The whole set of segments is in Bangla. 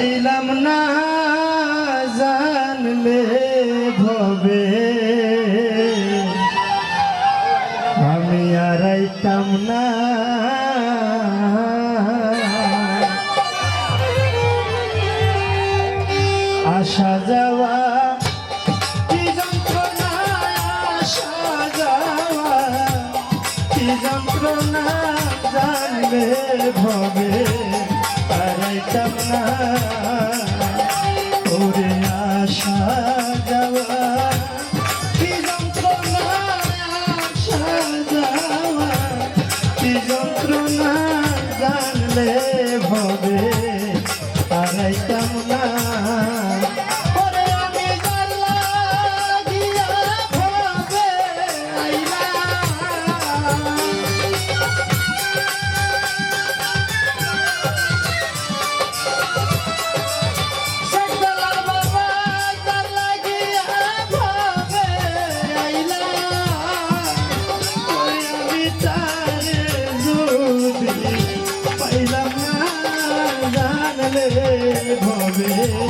পাইলাম না জানলে ভবে। আমি আরাইতাম না। আসা যাওয়া কি ভবে। পেতাম না। ওরে আশা রে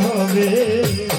ধরে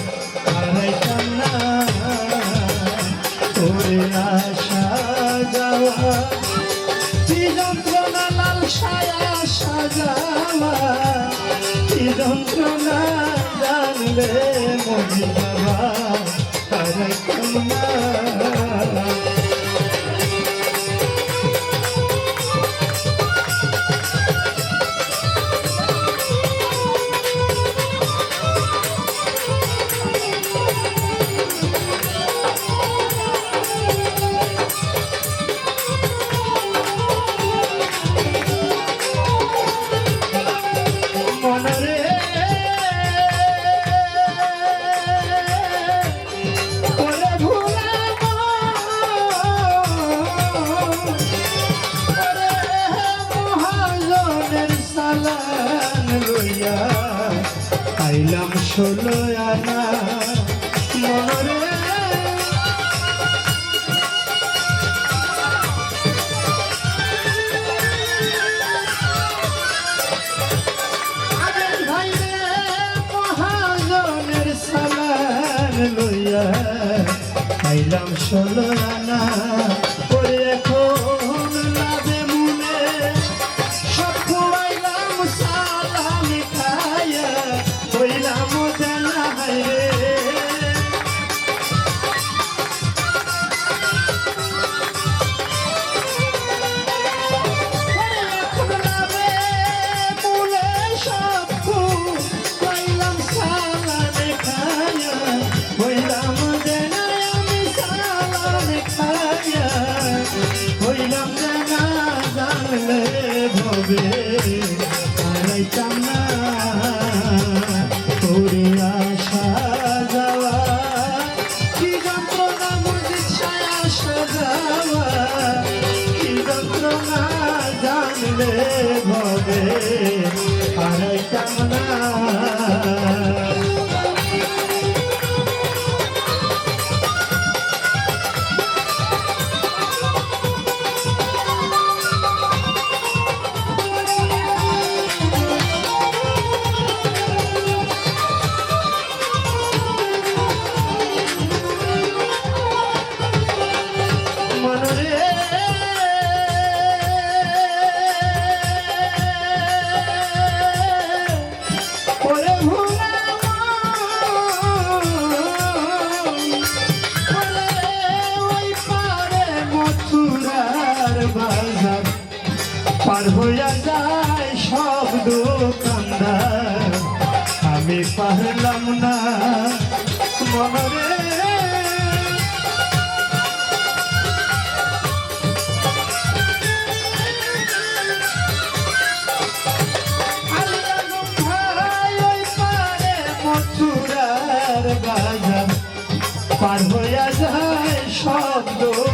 Shalom.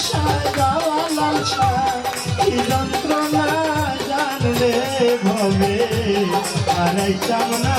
আসা যাওয়া লালসা কি যন্ত্রণা জানলে ভবে আড়াই চামনা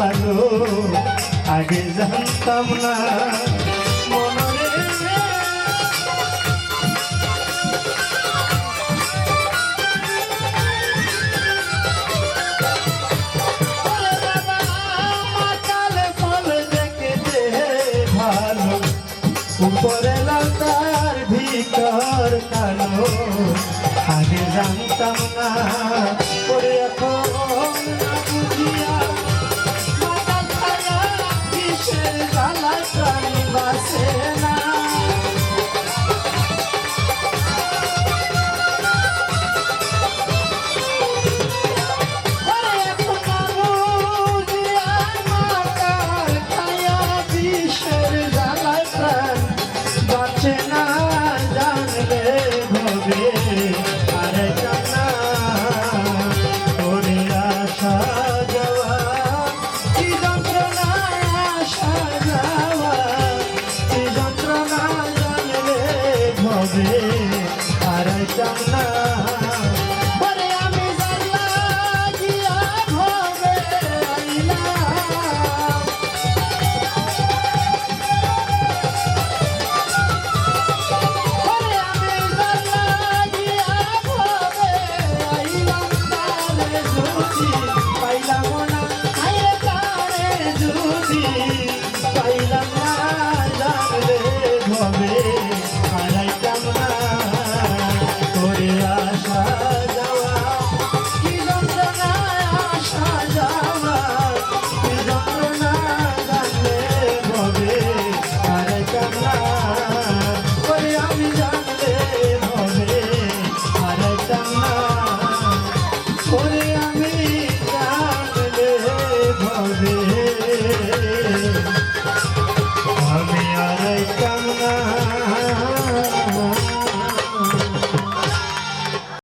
ভালো আগে জানতাম না। Allah